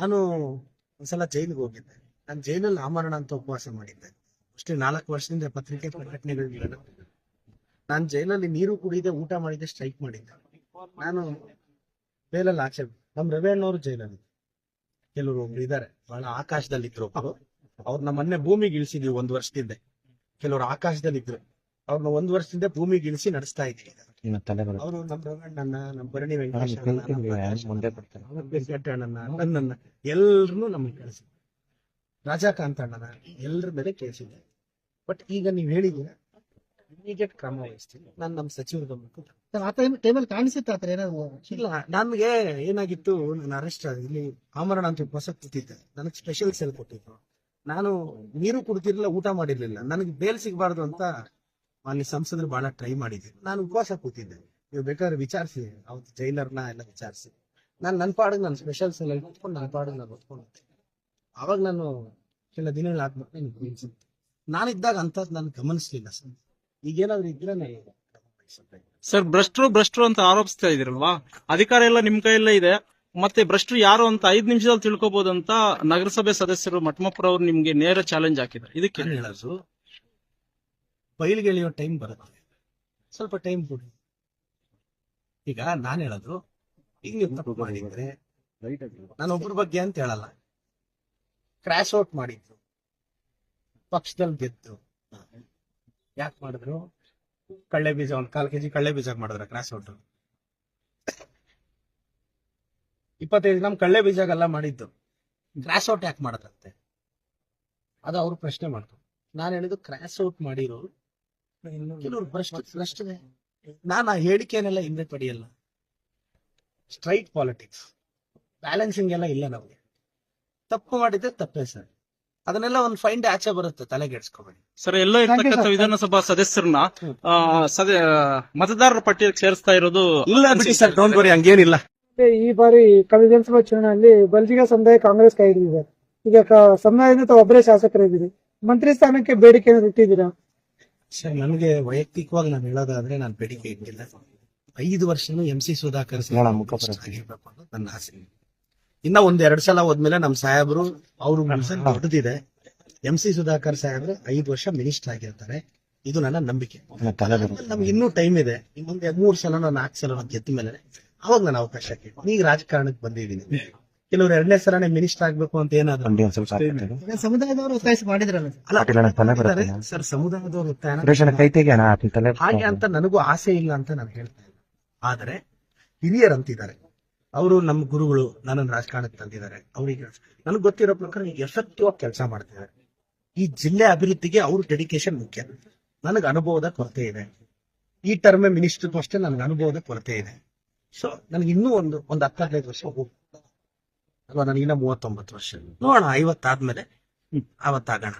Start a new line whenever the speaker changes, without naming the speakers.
ನಾನು ಒಂದ್ಸಲ ಜೈಲಿಗೆ ಹೋಗಿದ್ದೆ. ನಾನು ಜೈಲಲ್ಲಿ ಆಮರಣ ಅಂತ ಉಪವಾಸ ಮಾಡಿದ್ದೆ. ಅಷ್ಟೇ ನಾಲ್ಕು ವರ್ಷದಿಂದ ಪತ್ರಿಕೆ ಪ್ರಕಟಣೆಗಳಿಲ್ಲ ನಾನು ಜೈಲಲ್ಲಿ ನೀರು ಕುಡಿದೆ, ಊಟ ಮಾಡಿದ್ದೆ ಸ್ಟ್ರೈಕ್ ಮಾಡಿದ್ದೆ. ನಾನು ಬೇಲಲ್ಲಿ ಆಚೆ ನಮ್ಮ ರವಿ ಅಣ್ಣವರು ಜೈಲಲ್ಲಿ. ಕೆಲವರು ಒಬ್ರು ಇದಾರೆ. ಬಹಳ ಆಕಾಶದಲ್ಲಿ ಇದ್ರು ಅವ್ರು ಮೊನ್ನೆ ಭೂಮಿಗೆ ಇಳಿಸಿದ್ವಿ ಒಂದ್ ವರ್ಷದಿಂದ. ಕೆಲವರು ಆಕಾಶದಲ್ಲಿ ಇದ್ರು ಅವ್ರನ್ನ ಒಂದ್ ವರ್ಷದಿಂದ ಭೂಮಿಗೆ ಇಳಿಸಿ ನಡೆಸ್ತಾ ಇದ್ದೀವಿ
ತಲೆ ಬರುತ್ತೆ
ಅವರು ನಮ್ಮ ರವಣ್ಣನ ನಮ್ಮ ಭರಣಿ ವೆಂಕಟೇಶ್
ಮುಂದೆ
ವೆಂಕಟ ಅಣ್ಣನ ನನ್ನನ್ನ ನಮ್ಗೆ ರಾಜಾಕಾಂತ ಅಣ್ಣನ ಎಲ್ಲರ ಮೇಲೆ ಕೇಳಿಸಿದೆ ಬಟ್ ಈಗ ನೀವ್ ಹೇಳಿದ್ದೀರ ಇಮಿಡಿಯೇಟ್ ಕ್ರಮ ವಹಿಸ್ತೀನಿ. ನಾನು ನಮ್ಮ ಸಚಿವರು ಗಮನಕ್ಕೆ
ಆ ಟೈಮ್ ಟೈಮಲ್ಲಿ ಕಾಣಿಸುತ್ತೆ ಆತರ ಏನಾದ್ರು
ಇಲ್ಲ ನನ್ಗೆ ಏನಾಗಿತ್ತು ನಾನು ಅರೆಸ್ಟ್ ಇಲ್ಲಿ ಆಮರಣ ಅಂತ ಹೊಸ ಕೂತಿದ್ದೆ ನನಗೆ ಸ್ಪೆಷಲ್ ಸೆಲ್ ಕೊಟ್ಟಿದ್ರು. ನಾನು ನೀರು ಕುಡ್ತಿರ್ಲಿಲ್ಲ ಊಟ ಮಾಡಿರ್ಲಿಲ್ಲ. ನನಗೆ ಬೇಲ್ ಸಿಗಬಾರ್ದು ಅಂತ ಅಲ್ಲಿ ಸಂಸದರು ಬಹಳ ಟ್ರೈ ಮಾಡಿದ್ವಿ. ನಾನು ಉಪವಾಸ ಕೂತಿದ್ದೆ. ನೀವು ಬೇಕಾದ್ರೆ ವಿಚಾರಿಸಿ ಅವತ್ತು ಜೈಲರ್ನ ಎಲ್ಲ ವಿಚಾರಿಸಿ. ನಾನು ನನ್ನ ಪಾಡಿಗೆ ನಾನು ಸ್ಪೆಷಲ್ ಸೆಲ್ ಅಲ್ಲಿ ಕೂತ್ಕೊಂಡು ನನ್ನ ಪಾಡಿಗೆ ನಾನು ಓದ್ಕೊಂಡಿದ್ದೆ ಅವಾಗ ನಾನು ಕೆಲ ದಿನಗಳಾದ್ಮೇಲೆ ನನಗೆ ಬೀಳ್ಸಿತ್ತು ನಾನಿದ್ದಾಗ ಅಂತ ನಾನು ಗಮನಿಸ್ಲಿಲ್ಲ ಸರ್. ಈಗೇನಾದ್ರು ಇದ್ರೆ
ಸರ್ ಭ್ರಷ್ಟರು ಭ್ರಷ್ಟರು ಅಂತ ಆರೋಪಿಸ್ತಾ ಇದೀರಲ್ವಾ ಅಧಿಕಾರ ಎಲ್ಲ ನಿಮ್ ಕೈಯಲ್ಲೇ ಇದೆ. ಮತ್ತೆ ಭ್ರಷ್ಟರು ಯಾರು ಅಂತ ಐದ್ ನಿಮಿಷದಲ್ಲಿ ತಿಳ್ಕೊಬಹುದು ಅಂತ ನಗರಸಭೆ ಸದಸ್ಯರು ಮಠಮಪುರ ಅವ್ರು ನಿಮ್ಗೆ ನೇರ ಚಾಲೆಂಜ್ ಹಾಕಿದ್ರು ಇದಕ್ಕೆ
ಬಯಲಿಗೆ ಎಳೆಯೋ ಟೈಮ್ ಬರುತ್ತೆ. ಸ್ವಲ್ಪ ಟೈಮ್ ಕೊಡಿ. ಈಗ ನಾನ್ ಹೇಳೋದು ಈಗ ನೀವು ತಪ್ಪು ಮಾಡಿದ್ರೆ ನಾನು ಒಬ್ಬರ ಬಗ್ಗೆ ಅಂತ ಹೇಳಲ್ಲ. ಕ್ರಾಶ್ ಔಟ್ ಮಾಡಿದ್ರು. ಪಕ್ಷದಲ್ಲಿ ಗೆದ್ದು. ಯಾಕೆ ಮಾಡಿದ್ರು? ಕಳ್ಳೆ ಬೀಜ ಒಂದ್ ಕಾಲ್ ಕೆಜಿ ಕಳ್ಳೆ ಬೀಜ ಮಾಡಿದ್ರ ಕ್ರಾಶ್ ಔಟ್ ಇಪ್ಪತ್ತೈದು ಗ್ರಾಮ್ ಕಳ್ಳೆ ಬೀಜಗೆಲ್ಲ ಮಾಡಿದ್ದು. ಕ್ರಾಶ್ ಔಟ್ ಯಾಕೆ ಮಾಡದಂತೆ ಅದು ಅವ್ರು ಪ್ರಶ್ನೆ ಮಾಡ್ತಾರೆ. ನಾನು ಹೇಳಿದ್ದು ಕ್ರಾಶ್ ಔಟ್ ಮಾಡಿರೋರು ಕೆಲವರು ಭ್ರಷ್ಟ ನಾನು ಆ ಹೇಳಿಕೆನೆಲ್ಲ ಹಿಂದೆ ಪಡೆಯಲ್ಲ. ಸ್ಟ್ರೈಟ್ ಪಾಲಿಟಿಕ್ಸ್ ಬ್ಯಾಲೆನ್ಸಿಂಗ್ ಎಲ್ಲ ಇಲ್ಲ ನಮಗೆ. ತಪ್ಪು ಮಾಡಿದ್ರೆ ತಪ್ಪೇ ಸರ್. ಅದನ್ನೆಲ್ಲ ಒಂದು ಫೈಂಡ್ ಆಚೆ ಬರುತ್ತೆ ತಲೆಗೆಡ್ಸ್ಕೊಬೇಡಿ.
ಸರ್ ಎಲ್ಲ ಇರ್ತಕ್ಕಂಥ ವಿಧಾನಸಭಾ ಸದಸ್ಯರನ್ನ ಮತದಾರರ ಪಟ್ಟಿಯಲ್ಲಿ ಸೇರಿಸ್ತಾ ಇರೋದು
ಇಲ್ಲ ಬಿಡಿ ಸರ್ ಡೋಂಟ್ ವರಿ ಹಂಗೇನಿಲ್ಲ.
ಈ ಬಾರಿ ಕಳೆದ ವಿಧಾನಸಭಾ ಚುನಾವಣೆಯಲ್ಲಿ ಬಲ್ಜಿಗ ಸಮುದಾಯ ಕಾಂಗ್ರೆಸ್ ಕೈ ಹಿಡಿದಿದೆ ಈಗ ಕ- ಸಮುದಾಯದಿಂದ ಒಬ್ಬರೇ ಶಾಸಕರಿದ್ದೀರಿ. ಮಂತ್ರಿ ಸ್ಥಾನಕ್ಕೆ ಬೇಡಿಕೆ ಏನಾದ್ರು ಇಟ್ಟಿದ್ದೀರಾ
ಸರ್ ನನಗೆ ವೈಯಕ್ತಿಕವಾಗಿ ನಾನು ಹೇಳೋದಾದ್ರೆ ನಾನು ಬೇಡಿಕೆ ಇಟ್ಟಿಲ್ಲ. ಐದು ವರ್ಷನೂ ಎಂ ಸಿ ಸುಧಾಕರ್ ಆಗಿರ್ಬೇಕು ಅನ್ನೋದು ನನ್ನ ಆಸೆ. ಇನ್ನ ಒಂದ್ ಎರಡ್ ಸಲ ಹೋದ್ಮೇಲೆ ನಮ್ ಸಾಹೇಬರು ಅವ್ರು ದೊಡ್ಡದಿದೆ. ಎಂ ಸಿ ಸುಧಾಕರ್ ಸಾಹೇಬ್ರು ಐದು ವರ್ಷ ಮಿನಿಸ್ಟರ್ ಆಗಿರ್ತಾರೆ. ಇದು ನನ್ನ ನಂಬಿಕೆ. ನಮ್ಗೆ ಇನ್ನೂ ಟೈಮ್ ಇದೆ. ಇನ್ನೊಂದ್ ಮೂರ್ ಸಲ ನಾಲ್ಕು ಸಲ ಗೆದ್ದ ಮೇಲೆ ಅವಾಗ ನಾನು ಅವಕಾಶ ಕೇಳಿ ಈಗ ರಾಜಕಾರಣಕ್ಕೆ ಬಂದಿದ್ದೀನಿ. ಕೆಲವ್ರು ಎರಡನೇ ಸಲನೇ ಮಿನಿಸ್ಟರ್ ಆಗ್ಬೇಕು ಅಂತ ಏನಾದ್ರು
ಸಮುದಾಯದವರು ಒತ್ತಾಯಿಸಿ ಮಾಡಿದ್ರಲ್ಲ ಸರ್.
ಸಮುದಾಯದವರು ಹಾಗೆ ಅಂತ ನನಗೂ ಆಸೆ ಇಲ್ಲ ಅಂತ ನಾನು ಹೇಳ್ತಾ ಆದರೆ ಆದ್ರೆ ಹಿರಿಯರು ಅಂತಿದ್ದಾರೆ. ಅವರು ನಮ್ಮ ಗುರುಗಳು ನನ್ನನ್ನು ರಾಜಕಾರಣಕ್ಕೆ ತಂದಿದ್ದಾರೆ. ಅವರಿಗೆ ನನಗೆ ಗೊತ್ತಿರೋ ಪ್ರಕಾರ ಎಫೆಕ್ಟಿವ್ ಆಗಿ ಕೆಲಸ ಮಾಡ್ತಿದ್ದಾರೆ. ಈ ಜಿಲ್ಲೆ ಅಭಿವೃದ್ಧಿಗೆ ಅವ್ರ ಡೆಡಿಕೇಶನ್ ಮುಖ್ಯ. ನನಗೆ ಅನುಭವದ ಕೊರತೆ ಇದೆ. ಈ ಟರ್ಮೆ ಮಿನಿಸ್ಟರ್ಗೂ ಅಷ್ಟೇ ನನಗೆ ಅನುಭವದ ಕೊರತೆ ಇದೆ. ಸೊ ನನಗೆ ಇನ್ನೂ ಒಂದು ಒಂದು ಹತ್ತು ಹದಿನೈದು ವರ್ಷ ಹೋಗ್ಬೋದು ಅಲ್ವಾ ನನಗಿನ್ನ ಮೂವತ್ತೊಂಬತ್ತು ವರ್ಷ. ನೋಡೋಣ ಐವತ್ತಾದ್ಮೇಲೆ ಅವತ್ತಾಗೋಣ